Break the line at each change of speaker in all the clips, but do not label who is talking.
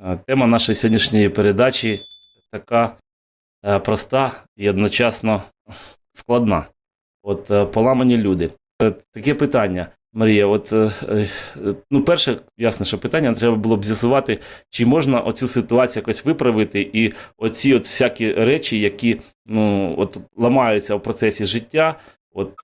Е, Тема нашої сьогоднішньої передачі така е, проста і одночасно складна. От е, поламані люди. Таке питання, Марія. От ну, перше, ясно, що питання треба було б з'ясувати, чи можна оцю ситуацію якось виправити, і оці от всякі речі, які ну, от ламаються в процесі життя, от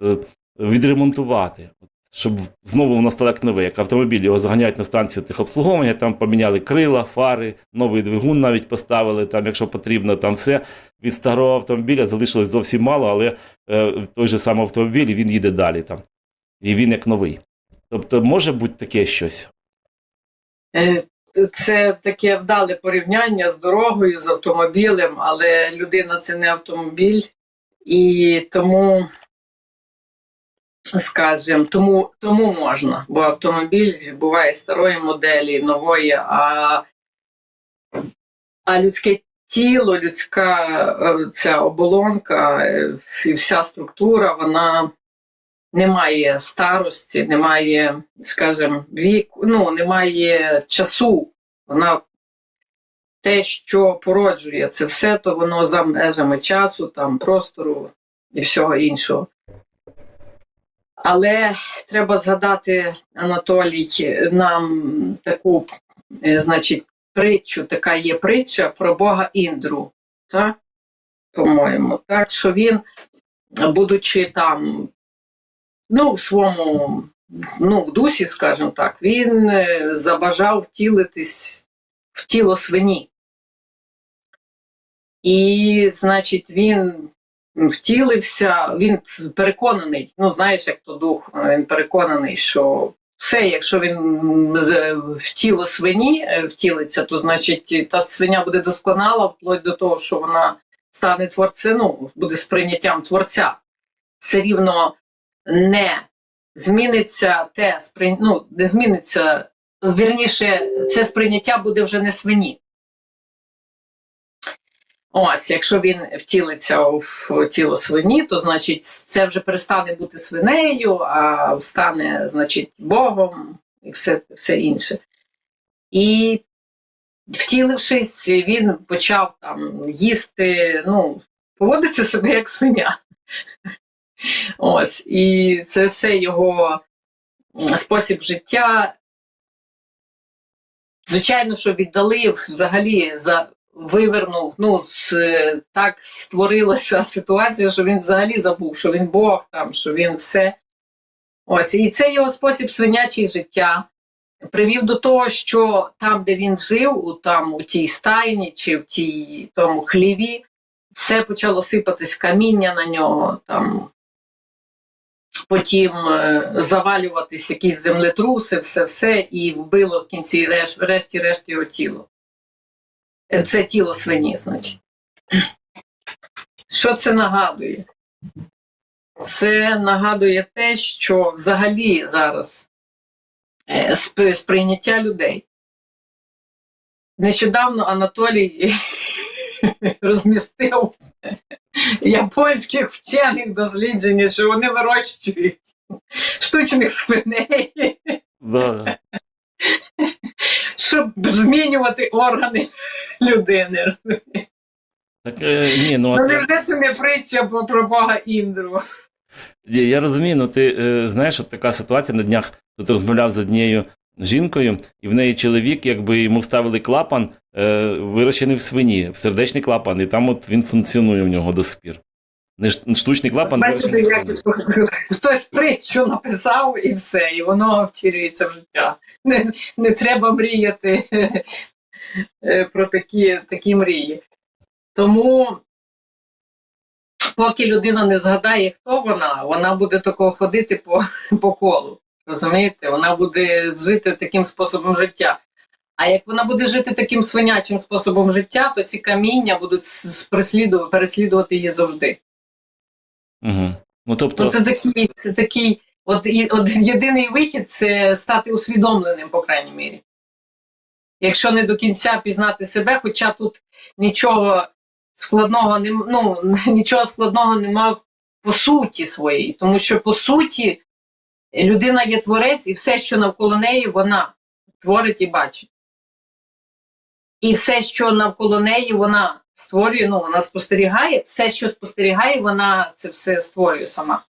відремонтувати. От, Щоб знову воно стало як нове, як автомобіль, його заганяють на станцію техобслуговування, там поміняли крила, фари, новий двигун навіть поставили, там, якщо потрібно, там все. Від старого автомобіля залишилось зовсім мало, але е, той же самий автомобіль, і він їде далі там. І він як новий. Тобто може бути таке щось.
Е, Це таке вдале порівняння з дорогою, з автомобілем, але людина це не автомобіль, і тому, скажімо, тому, тому можна, бо автомобіль буває старої моделі, нової, а, а людське тіло, людська е, ця оболонка е, і вся структура, вона немає старості, немає, скажімо, віку, ну, немає часу. Вона те, що породжує це все, то воно за межами часу, там, простору і всього іншого. Але треба згадати, Анатолій, нам таку, е, значить, притчу, така є притча про Бога Індру, так? По-моєму, так, що він, будучи там ну, в своєму ну, в дусі, скажімо так, він е, забажав втілитись в тіло свині. І, значить, він втілився, він переконаний, ну, знаєш, як то дух, він переконаний, що все, якщо він е, в тіло свині е, втілиться, то значить та свиня буде досконала, вплоть до того, що вона стане творцем, ну, буде сприйняттям творця. Все рівно не зміниться те сприй... ну, не зміниться, вірніше, це сприйняття буде вже не свині. Ось, якщо він втілиться в тіло свині, то значить це вже перестане бути свинею, а стане, значить, Богом і все, все інше. І втілившись, він почав там їсти, ну, поводити себе як свиня. Ось, і це все його спосіб життя. Звичайно, що віддали взагалі за вивернув, ну, так створилася ситуація, що він взагалі забув, що він Бог там, що він все. Ось, і це його спосіб свинячий життя. Привів до того, що там, де він жив, у, там, у тій стайні чи в тій тому хліві, все почало сипатись каміння на нього, там потім е, завалюватись якісь землетруси, все все, і вбило в кінці реш, решті-решт його тіло. Е, Це тіло свині, значить. Що це нагадує? Це нагадує те, що взагалі зараз е, сприйняття людей. Нещодавно Анатолій розмістив японських вчених досліджень, що вони вирощують штучних свиней,
Да.
щоб змінювати органи людини.
Так, е, ні, ну,
Ну,
от,
невже це не притча про, про Бога Індру?
я, я розумію, ну ти е, знаєш, от така ситуація на днях тут розмовляв з однією жінкою, і в неї чоловік, якби йому вставили клапан, е, вирощений в свині, в сердечний клапан, і там от він функціонує в нього до сих пір. Не ш- штучний клапан
Бачите,
вирощений в
як
свині.
хтось притчу написав і все, і воно втілюється в життя. Не, не треба мріяти про такі, такі мрії. Тому, поки людина не згадає, хто вона, вона буде такого ходити по, по колу. Розумієте? Вона буде жити таким способом життя. А як вона буде жити таким свинячим способом життя, то ці каміння будуть переслідувати її завжди.
Угу. Ну, тобто,
Ну, це такий, це такий, от, от єдиний вихід це стати усвідомленим, по крайній мірі. Якщо не до кінця пізнати себе, хоча тут нічого складного нем- ну, нічого складного нема по суті своїй, тому що по суті людина є творець, і все, що навколо неї, вона творить і бачить. і все, що навколо неї, вона створює, ну, вона спостерігає, все, що спостерігає, вона це все створює сама.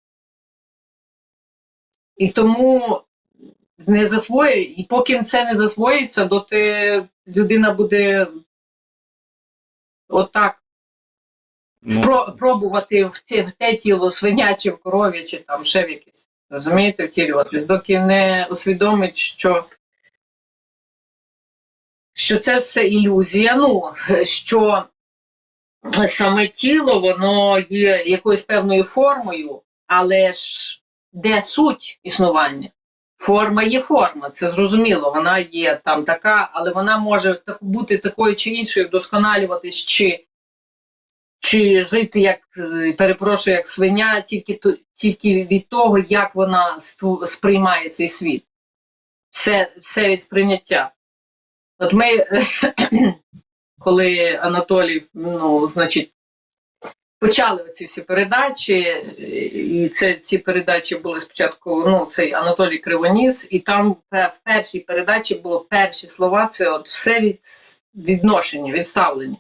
І тому не засвоює, і поки це не засвоїться, доти людина буде отак
Ну,
спро- пробувати в те, в те тіло свиняче, в коров'я чи там ще в якесь. Розумієте, втілюватись, доки не усвідомить, що, що це все ілюзія. Ну, що саме тіло, воно є якоюсь певною формою, але ж де суть існування? Форма є форма, це зрозуміло. Вона є там така, але вона може бути такою чи іншою, вдосконалюватись чи чи жити як е, перепрошую, як свиня, тільки тільки від того, як вона сприймає цей світ. Все, все від сприйняття. От ми, коли Анатолій, ну, значить, почали оці всі передачі, і це ці передачі були спочатку, ну, цей Анатолій Кривоніс, і там в першій передачі було перші слова: це от все від відношення, відставлення.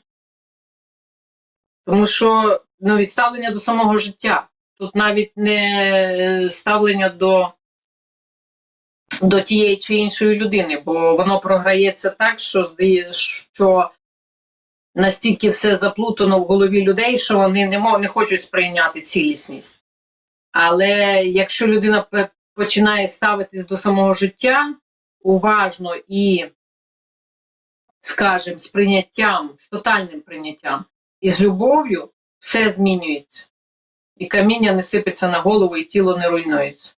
Тому що ну, відставлення до самого життя. Тут навіть не ставлення до, до тієї чи іншої людини, бо воно програється так, що здає, що настільки все заплутано в голові людей, що вони не, мо- не хочуть сприйняти цілісність. Але якщо людина починає ставитись до самого життя уважно і, скажімо, з прийняттям, з тотальним прийняттям, і з любов'ю все змінюється. І каміння не сипеться на голову, і тіло не руйнується.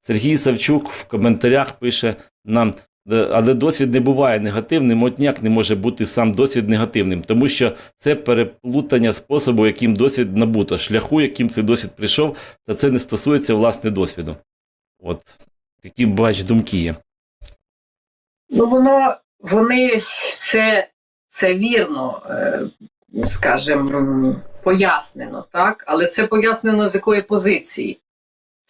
Сергій Савчук в коментарях пише нам. «Е, Але досвід не буває негативним, от ніяк не може бути сам досвід негативним, тому що це переплутання способу, яким досвід набуто, шляху, яким цей досвід прийшов, та це не стосується власне досвіду. От такі бач думки є.
Ну, воно, вони це, це вірно, е, скажімо, пояснено, так? Але це пояснено з якої позиції.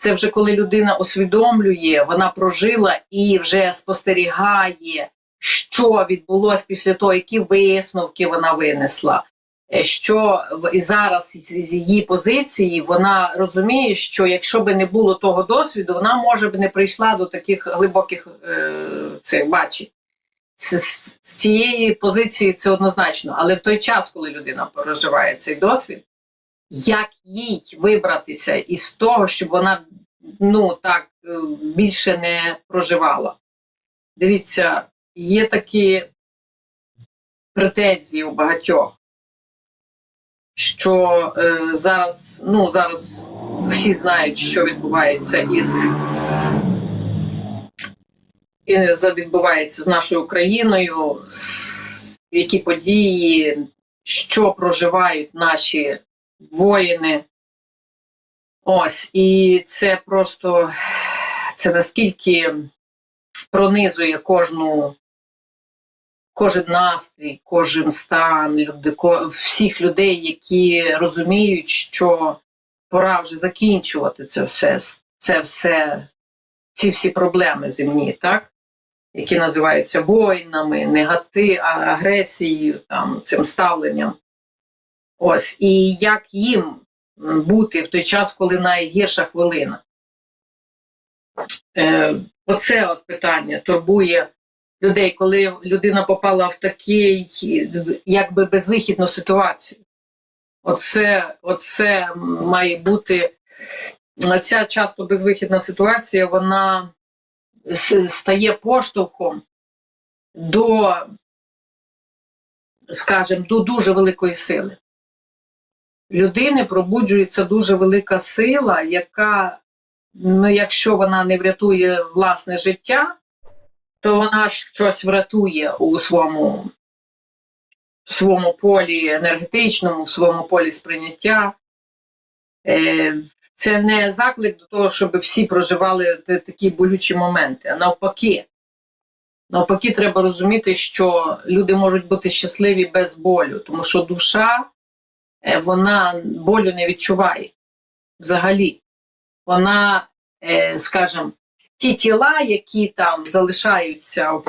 Це вже коли людина усвідомлює, вона прожила і вже спостерігає, що відбулося після того, які висновки вона винесла. Е, Що і зараз з її позиції вона розуміє, що якщо би не було того досвіду, вона може б не прийшла до таких глибоких е, цих бачень. З, з, цієї позиції це однозначно. Але в той час, коли людина переживає цей досвід, як їй вибратися із того, щоб вона ну так е, більше не проживала. Дивіться, є такі претензії у багатьох, що е, зараз, ну зараз всі знають, що відбувається із відбувається з нашою Україною, які події, що проживають наші воїни. Ось, і це просто це наскільки пронизує кожну, кожен настрій, кожен стан люди, всіх людей, які розуміють, що пора вже закінчувати це все, це все, ці всі проблеми земні, так? Які називаються воїнами, негати, агресією, там, цим ставленням. Ось, і як їм бути в той час, коли найгірша хвилина? Е, оце от питання турбує людей, коли людина попала в такий, якби безвихідну ситуацію. Оце, оце має бути ця часто безвихідна ситуація, вона стає поштовхом до, скажімо, до дуже великої сили. Людини пробуджується дуже велика сила, яка, ну, якщо вона не врятує власне життя, то вона щось врятує у своєму, в своєму полі енергетичному, в своєму полі сприйняття. Е, Це не заклик до того, щоб всі проживали такі болючі моменти, а навпаки. Навпаки, треба розуміти, що люди можуть бути щасливі без болю, тому що душа вона болю не відчуває взагалі. Вона, е, скажімо, ті тіла, які там залишаються в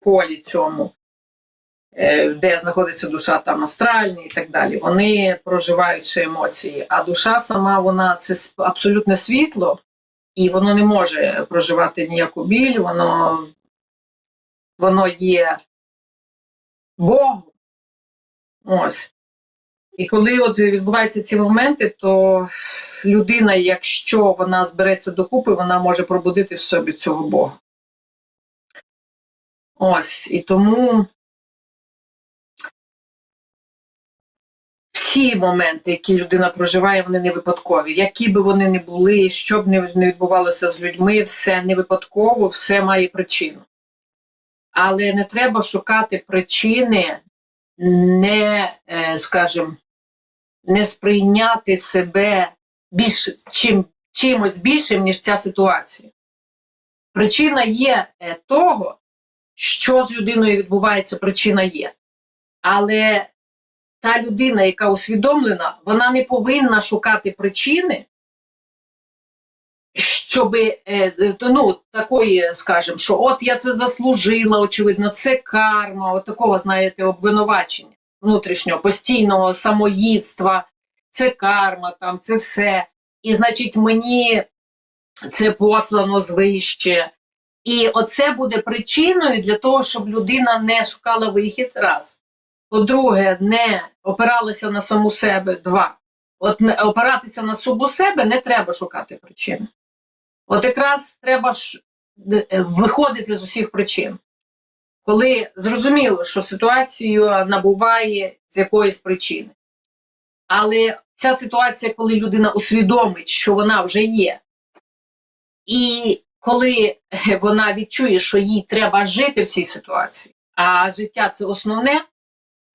полі цьому, е, де знаходиться душа там астральні і так далі. Вони проживають ще емоції. А душа сама вона це абсолютне світло, і воно не може проживати ніяку біль, воно, воно є Богом. Ось. І коли от відбуваються ці моменти, то людина, якщо вона збереться докупи, вона може пробудити в собі цього Бога. Ось. І тому всі моменти, які людина проживає, вони не випадкові. Які би вони не були, що б не відбувалося з людьми, все не випадково, все має причину. Але не треба шукати причини, не, е, скажімо, не сприйняти себе більш, чим, чимось більшим, ніж ця ситуація. Причина є е, того, що з людиною відбувається, причина є. Але та людина, яка усвідомлена, вона не повинна шукати причини, щоб ну, такої, скажімо, що от я це заслужила, очевидно, це карма, от такого, знаєте, обвинувачення внутрішнього, постійного самоїдства, це карма, там, це все. І, значить, мені це послано звище. І оце буде причиною для того, щоб людина не шукала вихід раз. По-друге, не опиралася на саму себе. Два. От опиратися на саму себе не треба шукати причини. От якраз треба е, виходити з усіх причин. Коли зрозуміло, що ситуацію набуває з якоїсь причини. Але ця ситуація, коли людина усвідомить, що вона вже є, і коли е, вона відчує, що їй треба жити в цій ситуації, а життя це основне,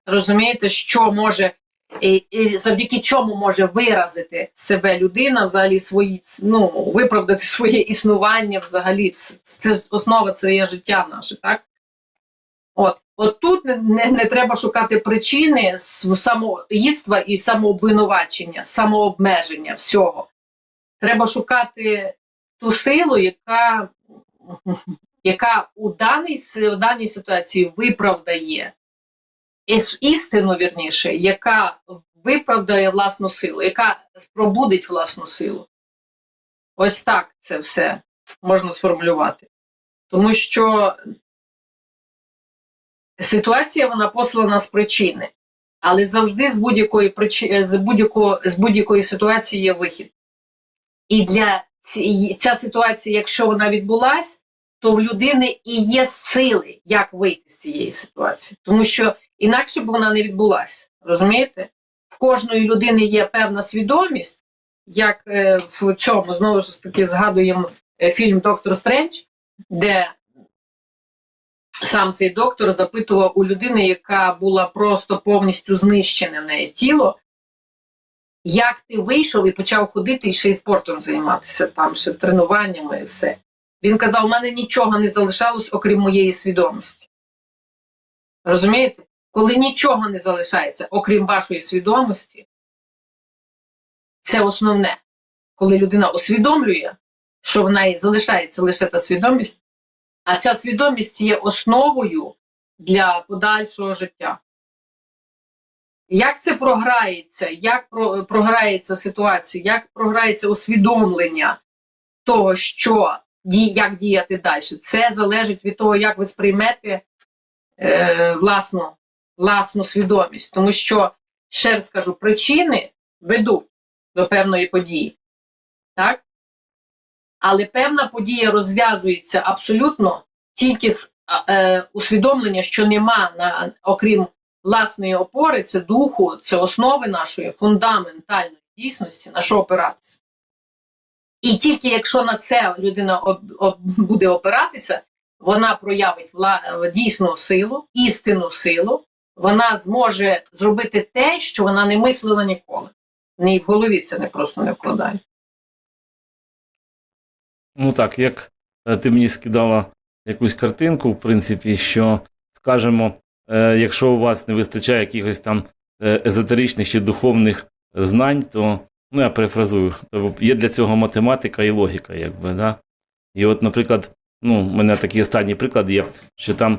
розумієте, що може, і, і завдяки чому може виразити себе людина, взагалі свої, ну, виправдати своє існування, взагалі, це основа це є життя наше, так? От, от тут не, не, треба шукати причини самоїдства і самообвинувачення, самообмеження всього. Треба шукати ту силу, яка, яка у, даній, у даній ситуації виправдає істину, вірніше, яка виправдає власну силу, яка пробудить власну силу. Ось так це все можна сформулювати. Тому що ситуація вона послана з причини, але завжди з будь-якої причини, з будь-якої з будь-якої ситуації є вихід. І для ця ситуація, якщо вона відбулась, то в людини і є сили, як вийти з цієї ситуації, тому що інакше б вона не відбулася. Розумієте? В кожної людини є певна свідомість, як е, в цьому знову ж таки згадуємо е, фільм Доктор Стрендж, де сам цей доктор запитував у людини, яка була просто повністю знищене в неї тіло, як ти вийшов і почав ходити і ще й спортом займатися, там ще тренуваннями і все. Він казав: у мене нічого не залишалось, окрім моєї свідомості. Розумієте? Коли нічого не залишається, окрім вашої свідомості, це основне. Коли людина усвідомлює, що в неї залишається лише та свідомість, а ця свідомість є основою для подальшого життя. Як це програється, як про- програється ситуація, як програється усвідомлення того, що як діяти далі, це залежить від того, як ви сприймете е, власну, власну свідомість. Тому що, ще раз скажу, причини ведуть до певної події. Так? Але певна подія розв'язується абсолютно тільки з е, усвідомлення, що нема на, окрім власної опори, це духу, це основи нашої фундаментальної дійсності, на що опиратися. І тільки якщо на це людина об, об, буде опиратися, вона проявить вла, дійсну силу, істинну силу, вона зможе зробити те, що вона не мислила ніколи. В ній в голові це не просто не вкладає.
Ну так, як е, ти мені скидала якусь картинку, в принципі, що, скажімо, е, якщо у вас не вистачає якихось там е, езотеричних чи духовних знань, то ну я перефразую, то є для цього математика і логіка, якби, да? І от, наприклад, ну, у мене такий останній приклад є, що там,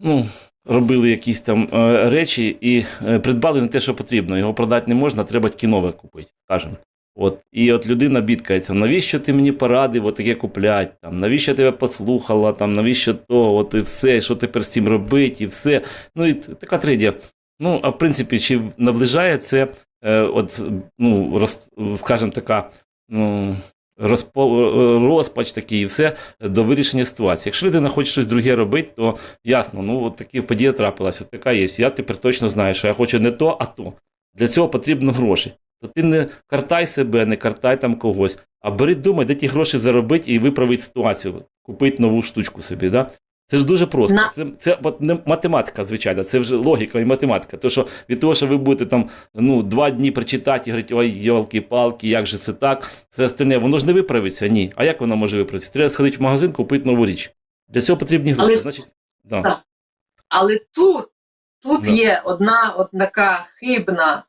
ну, робили якісь там речі і придбали не те, що потрібно. Його продати не можна, треба тільки нове купити, скажімо. От, і от людина бідкається, навіщо ти мені порадив таке куплять, там, навіщо тебе послухала, там, навіщо то, от і все, що тепер з цим робити, і все. Ну і така трагедія. Ну, а в принципі, чи наближає це, е, от, ну, роз, скажімо, така ну, розпо, е, розпач такий і все до вирішення ситуації. Якщо людина хоче щось друге робити, то ясно, ну от такі подія трапилась, от така є. Я тепер точно знаю, що я хочу не то, а то. Для цього потрібно гроші. То ти не картай себе, не картай там когось, а бери думай, де ті гроші заробити і виправити ситуацію, купити нову штучку собі. Да? Це ж дуже просто.
На-
Це, це от не математика, звичайно, це вже логіка і математика. То, що від того, що ви будете там ну, два дні прочитати і говорити, ой, йолки-палки, як же це так, це остальне, воно ж не виправиться. Ні. А як воно може виправитися? Треба сходити в магазин, купити нову річ. Для цього потрібні гроші.
Але-
Значить, да.
Так. Але тут, тут
Да.
є одна от така хибна,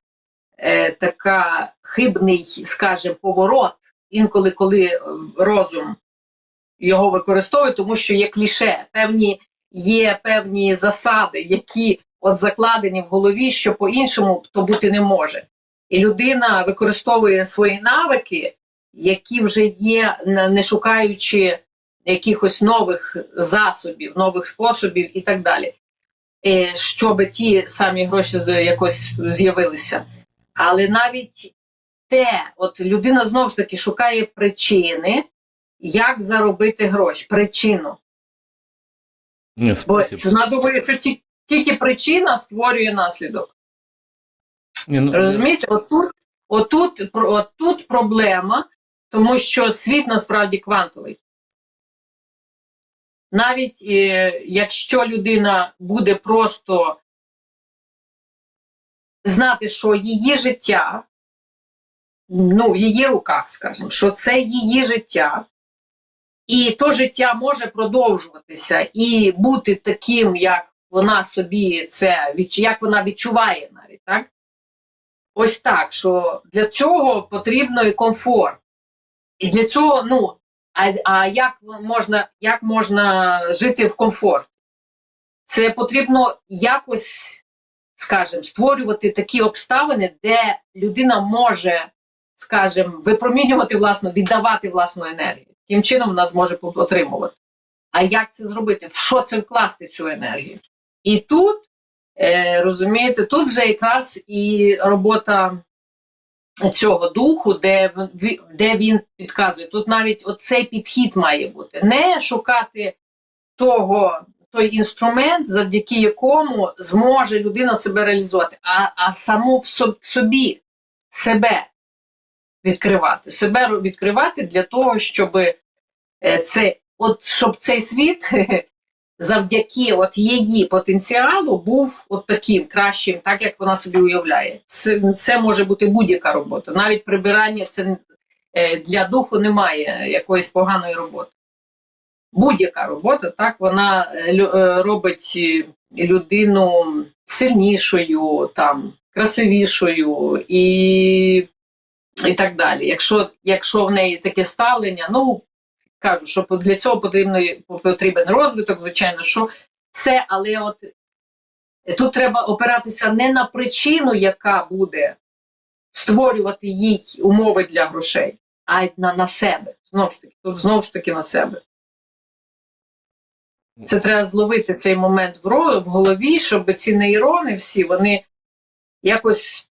е, така хибний, скажімо, поворот, інколи коли е, розум його використовує, тому що є кліше, певні, є певні засади, які от закладені в голові, що по-іншому то бути не може. І людина використовує свої навики, які вже є, не шукаючи якихось нових засобів, нових способів і так далі, е, щоб ті самі гроші якось з'явилися. Але навіть те, от людина знову ж таки шукає причини, як заробити гроші, причину.
Ні,
Бо вона думає, що ті- тільки причина створює наслідок.
Ні, ну,
Розумієте, отут, отут, отут проблема, тому що світ насправді квантовий. Навіть е, якщо людина буде просто знати, що її життя, ну, в її руках, скажімо, що це її життя, і то життя може продовжуватися і бути таким, як вона собі це як вона відчуває навіть, так? Ось так, що для цього потрібно і комфорт. І для цього, ну, а, а як можна, як можна жити в комфорті? Це потрібно якось, скажімо, створювати такі обставини, де людина може, скажімо, випромінювати власну, віддавати власну енергію. Таким чином вона зможе отримувати. А як це зробити? В що це вкласти цю енергію? І тут Е, розумієте, тут вже якраз і робота цього духу, де, де він підказує. Тут навіть оцей підхід має бути. Не шукати того, той інструмент, завдяки якому зможе людина себе реалізувати, а, а саму в собі себе відкривати. Себе відкривати для того, щоб це, от, щоб цей світ завдяки от її потенціалу був от таким кращим, так як вона собі уявляє. Це, це може бути будь-яка робота. Навіть прибирання це е, для духу немає якоїсь поганої роботи. Будь-яка робота, так вона е, е, робить е, людину сильнішою, там, красивішою і, і так далі. Якщо, якщо в неї таке ставлення, ну кажу, що для цього потрібно потрібен розвиток, звичайно, що все, але от тут треба опиратися не на причину, яка буде створювати їй умови для грошей, а на, на себе. Знову ж таки, тут знову ж таки на себе. Це треба зловити цей момент в, голові, щоб ці нейрони всі вони якось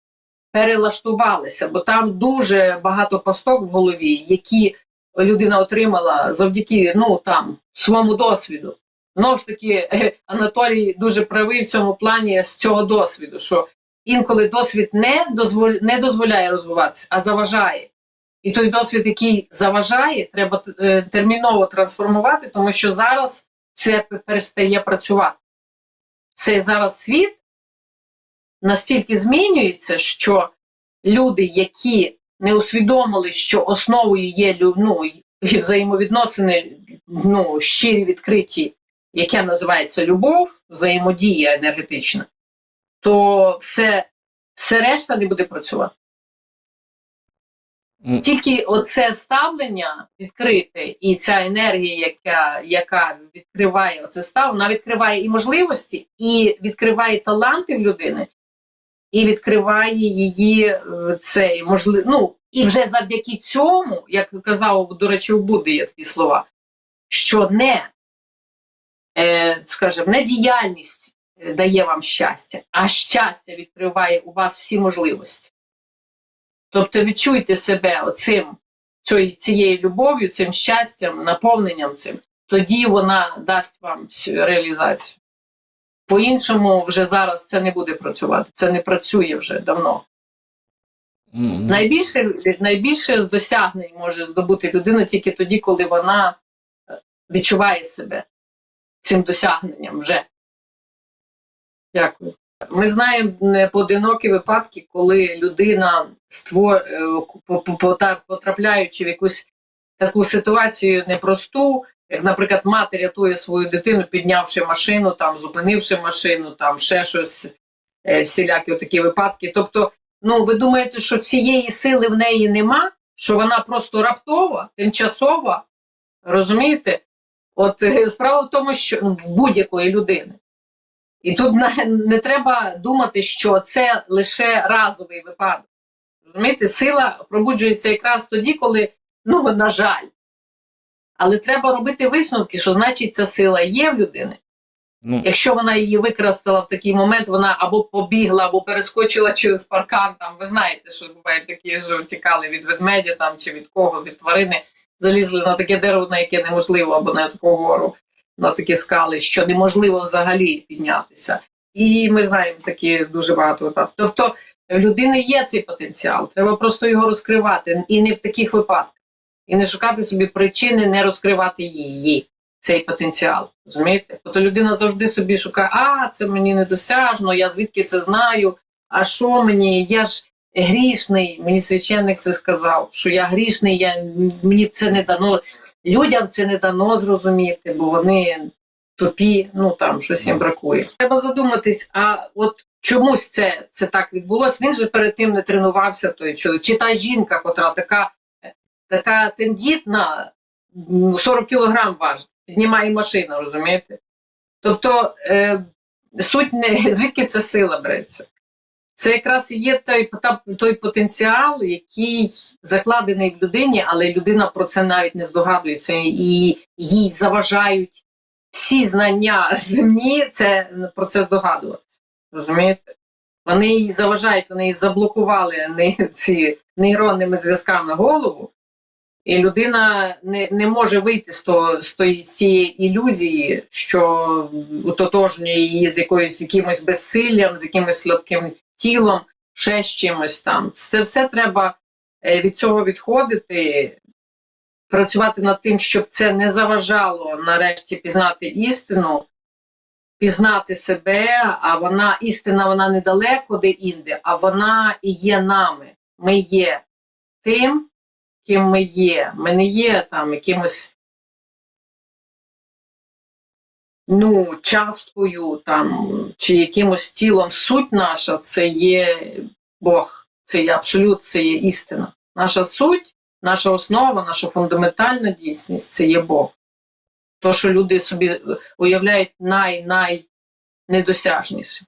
перелаштувалися, бо там дуже багато пасток в голові, які людина отримала завдяки ну там своєму досвіду. Знову ж таки, е, Анатолій дуже правий в цьому плані з цього досвіду, що інколи досвід не дозволя, не дозволяє розвиватися, а заважає. І той досвід, який заважає, треба е, терміново трансформувати, тому що зараз це перестає працювати. Цей зараз світ настільки змінюється, що люди, які не усвідомили, що основою є ну, взаємовідносини ну, щирі відкриті, яке називається любов, взаємодія енергетична, то все, все решта не буде працювати. Тільки оце ставлення відкрите, і ця енергія, яка, яка відкриває оце став, вона відкриває і можливості, і відкриває таланти в людини, і відкриває її е, цей можлив... ну, і вже завдяки цьому, як казав, до речі, у Будди є такі слова, що не, е, скажімо, не діяльність е, дає вам щастя, а щастя відкриває у вас всі можливості. Тобто відчуйте себе оцим, цією- любов'ю, цим щастям, наповненням цим, тоді вона дасть вам реалізацію. По-іншому вже зараз це не буде працювати. Це не працює вже давно.
М,
Найбільше, найбільше з досягнень може здобути людина тільки тоді, коли вона е, відчуває себе цим досягненням вже. Дякую. Ми знаємо непоодинокі випадки, коли людина створ... е, потрапляючи в якусь таку ситуацію непросту, як, наприклад, мати рятує свою дитину, піднявши машину, там, зупинивши машину, там ще щось, е, всілякі такі випадки. Тобто, ну ви думаєте, що цієї сили в неї нема, що вона просто раптова, тимчасова, розумієте? От е, справа в тому, що ну, в будь-якої людини. І тут не треба думати, що це лише разовий випадок. Розумієте, сила пробуджується якраз тоді, коли, ну, на жаль. Але треба робити висновки, що значить ця сила є в людини.
Ну,
Якщо вона її використала в такий момент, вона або побігла, або перескочила через паркан. Там ви знаєте, що бувають такі, що втікали від ведмедя там чи від кого, від тварини, залізли на таке дерево, на яке неможливо, або на таку гору, на такі скали, що неможливо взагалі піднятися. І ми знаємо такі дуже багато випадків. Тобто в людини є цей потенціал, треба просто його розкривати, і не в таких випадках, і не шукати собі причини не розкривати її цей потенціал. Розумієте? Тобто людина завжди собі шукає, а це мені недосяжно, я звідки це знаю, а що мені? Я ж грішний. Мені священник це сказав, що я грішний, я, мені це не дано. Людям це не дано зрозуміти, бо вони тупі, ну там щось їм бракує. Треба задуматись, а от чомусь це, це так відбулося. Він же перед тим не тренувався той чоловік. Чи та жінка, котра така, така тендітна, 40 кілограм важить, піднімає машину, розумієте? Тобто е, суть не звідки ця сила береться. Це якраз і є той, той потенціал, який закладений в людині, але людина про це навіть не здогадується, і їй заважають всі знання земні це про це здогадуватися. Розумієте? Вони їй заважають, вони їй заблокували ці нейронними зв'язками голову, і людина не, не може вийти з, того, з, тої, цієї ілюзії, що утотожнює її з якоюсь якимось безсиллям, з якимось слабким тілом, ще з чимось там. Це все треба е, від цього відходити, працювати над тим, щоб це не заважало нарешті пізнати істину, пізнати себе, а вона істина, вона недалеко де інде, а вона і є нами. Ми є тим, ким ми є. Ми не є там якимось ну, часткою там, чи якимось тілом. Суть наша це є Бог, це є абсолют, це є істина. Наша суть, наша основа, наша фундаментальна дійсність це є Бог. То, що люди собі уявляють най-най недосяжніше.